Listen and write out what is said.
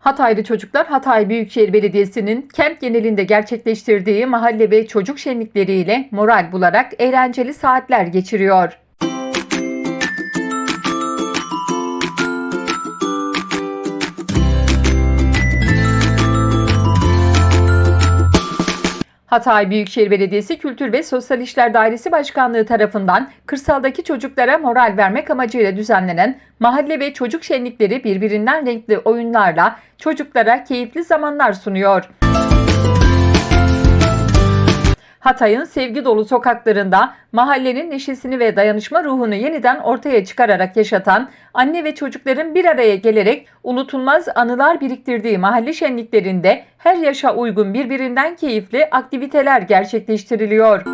Hataylı çocuklar Hatay Büyükşehir Belediyesi'nin kent genelinde gerçekleştirdiği mahalle ve çocuk şenlikleriyle moral bularak eğlenceli saatler geçiriyor. Hatay Büyükşehir Belediyesi Kültür ve Sosyal İşler Dairesi Başkanlığı tarafından kırsaldaki çocuklara moral vermek amacıyla düzenlenen mahalle ve çocuk şenlikleri birbirinden renkli oyunlarla çocuklara keyifli zamanlar sunuyor. Hatay'ın sevgi dolu sokaklarında mahallenin neşesini ve dayanışma ruhunu yeniden ortaya çıkararak yaşatan anne ve çocukların bir araya gelerek unutulmaz anılar biriktirdiği mahalle şenliklerinde her yaşa uygun birbirinden keyifli aktiviteler gerçekleştiriliyor.